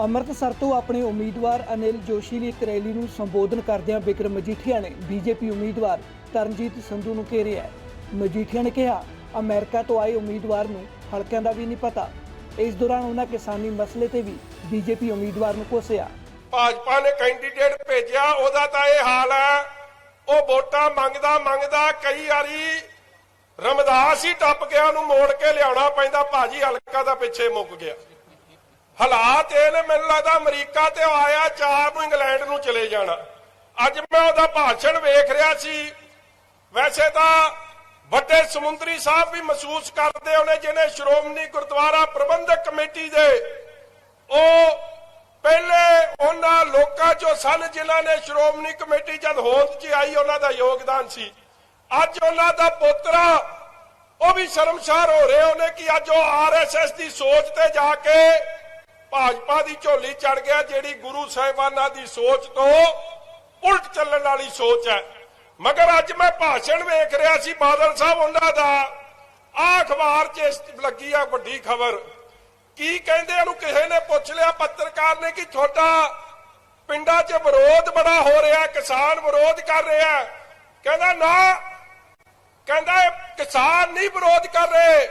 ਅੰਮ੍ਰਿਤਸਰ ਤੋਂ ਆਪਣੇ ਉਮੀਦਵਾਰ ਅਨਿਲ ਜੋਸ਼ੀ ਲਈ ਇੱਕ ਰੈਲੀ ਨੂੰ ਸੰਬੋਧਨ ਕਰਦਿਆਂ ਬਿਕਰਮ ਮਜੀਠੀਆ ਨੇ ਬੀਜੇਪੀ ਉਮੀਦਵਾਰ ਤਰਨਜੀਤ ਸੰਧੂ ਨੂੰ ਘੇਰਿਆ ਹੈ। ਮਜੀਠੀਆ ਨੇ ਕਿਹਾ, ਅਮਰੀਕਾ ਤੋਂ ਆਏ ਉਮੀਦਵਾਰ ਨੂੰ ਹਲਕਿਆਂ ਦਾ ਵੀ ਨਹੀਂ ਪਤਾ। ਇਸ ਦੌਰਾਨ ਉਹਨਾਂ ਕਿਸਾਨੀ ਮਸਲੇ ਤੇ ਵੀ ਬੀਜੇਪੀ ਉਮੀਦਵਾਰ ਨੂੰ ਕੋਸਿਆ। ਭਾਜਪਾ ਨੇ ਕੈਂਡੀਡੇਟ ਭੇਜਿਆ, ਉਹਦਾ ਤਾਂ ਇਹ ਹਾਲ ਹੈ। ਉਹ ਵੋਟਾਂ ਮੰਗਦਾ ਮੰਗਦਾ ਕਈ ਵਾਰੀ ਰਮਦਾਸ ਹੀ ਟੱਪ ਗਿਆ, ਉਹਨੂੰ ਮੋੜ ਕੇ ਲਿਆਉਣਾ ਪੈਂਦਾ, ਭਾਜੀ ਹਲਕਾ ਦਾ ਪਿੱਛੇ ਮੁੱਕ ਗਿਆ। ਹਾਲਾਤ ਇਹ ਨੇ, ਮੈਨੂੰ ਲੱਗਦਾ ਅਮਰੀਕਾ ਤੇ ਆਇਆ ਚਾਰ ਨੂੰ ਇੰਗਲੈਂਡ ਨੂੰ ਚਲੇ ਜਾਣਾ। ਅੱਜ ਮੈਂ ਉਹਦਾ ਭਾਸ਼ਣ ਵੇਖ ਰਿਹਾ ਸੀ। ਵੈਸੇ ਤਾਂ ਵੱਡੇ ਸਮੁੰਦਰੀ ਸਾਹਿਬ ਵੀ ਮਹਿਸੂਸ ਕਰਦੇ ਉਹਨੇ ਜਿਹਨੇ ਸ਼੍ਰੋਮਣੀ ਗੁਰਦੁਆਰਾ ਪ੍ਰਬੰਧਕ ਕਮੇਟੀ ਦੇ। ਉਹ ਪਹਿਲੇ ਉਹਨਾਂ ਲੋਕਾਂ ਚੋਂ ਸਨ ਜਿਨ੍ਹਾਂ ਨੇ ਸ਼੍ਰੋਮਣੀ ਕਮੇਟੀ ਜਦ ਹੋਂਦ 'ਚ ਆਈ, ਉਹਨਾਂ ਦਾ ਯੋਗਦਾਨ ਸੀ। ਅੱਜ ਉਹਨਾਂ ਦਾ ਪੋਤਰਾ, ਉਹ ਵੀ ਸ਼ਰਮਸ਼ਾਰ ਹੋ ਰਹੇ ਉਹਨੇ ਕਿ ਅੱਜ ਉਹ ਆਰਐਸਐਸ ਦੀ ਸੋਚ ਤੇ ਜਾ ਕੇ ਭਾਜਪਾ ਦੀ ਝੋਲੀ ਚੜ ਗਿਆ, ਜਿਹੜੀ ਗੁਰੂ ਸਾਹਿਬਾਨਾਂ ਦੀ ਸੋਚ ਤੋਂ ਉਲਟ ਚੱਲਣ ਵਾਲੀ ਸੋਚ ਹੈ। ਮਗਰ ਅੱਜ ਮੈਂ ਭਾਸ਼ਣ ਵੇਖ ਰਿਹਾ ਸੀ, ਬਾਦਲ ਸਾਹਿਬ ਉਹਨਾਂ ਦਾ ਆਹ ਅਖਬਾਰ 'ਚ ਲੱਗੀ ਆ ਵੱਡੀ ਖਬਰ। ਕੀ ਕਹਿੰਦੇ ਉਹਨੂੰ ਕਿਸੇ ਨੇ ਪੁੱਛ ਲਿਆ, ਪੱਤਰਕਾਰ ਨੇ ਕਿ ਤੁਹਾਡਾ ਪਿੰਡਾਂ 'ਚ ਵਿਰੋਧ ਬੜਾ ਹੋ ਰਿਹਾ ਕਿਸਾਨ ਵਿਰੋਧ ਕਰ ਰਿਹਾ ਕਹਿੰਦਾ ਨਾ, ਕਹਿੰਦਾ ਇਹ ਕਿਸਾਨ ਨਹੀਂ ਵਿਰੋਧ ਕਰ ਰਹੇ,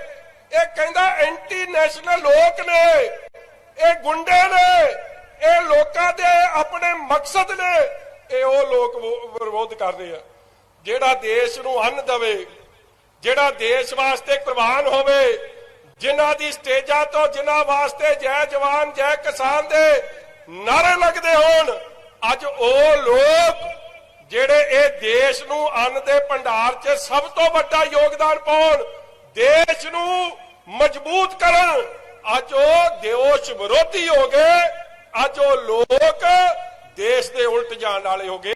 ਇਹ ਕਹਿੰਦਾ ਐਂਟੀ ਨੈਸ਼ਨਲ ਲੋਕ ਨੇ। ਇਹ ਗੁੰਡੇ ਨੇ, ਇਹ ਲੋਕਾਂ ਦੇ ਆਪਣੇ ਮਕਸਦ ਨੇ, ਇਹ ਉਹ ਲੋਕ ਵਿਰੋਧ ਕਰ ਰਹੇ ਆ। ਜਿਹੜਾ ਦੇਸ਼ ਨੂੰ ਅੰਨ ਦਵੇ, ਜਿਹੜਾ ਦੇਸ਼ ਵਾਸਤੇ ਕੁਰਬਾਨ ਹੋਵੇ, ਜਿਨ੍ਹਾਂ ਦੀ ਸਟੇਜਾਂ ਤੋਂ ਜਿਨ੍ਹਾਂ ਵਾਸਤੇ ਜੈ ਜਵਾਨ, ਜੈ ਕਿਸਾਨ ਦੇ ਨਾਰੇ ਲੱਗਦੇ ਹੋਣ, ਅੱਜ ਉਹ ਲੋਕ ਜਿਹੜੇ ਇਹ ਦੇਸ਼ ਨੂੰ ਅੰਨ ਦੇ ਭੰਡਾਰ 'ਚ ਸਭ ਤੋਂ ਵੱਡਾ ਯੋਗਦਾਨ ਪਾਉਣ, ਦੇਸ਼ ਨੂੰ ਮਜ਼ਬੂਤ ਕਰਨ ਅੱਜ ਉਹ ਦੇਸ਼ ਵਿਰੋਧੀ ਹੋ ਗਏ, ਅੱਜ ਉਹ ਲੋਕ ਦੇਸ਼ ਦੇ ਉਲਟ ਜਾਣ ਵਾਲੇ ਹੋ ਗਏ।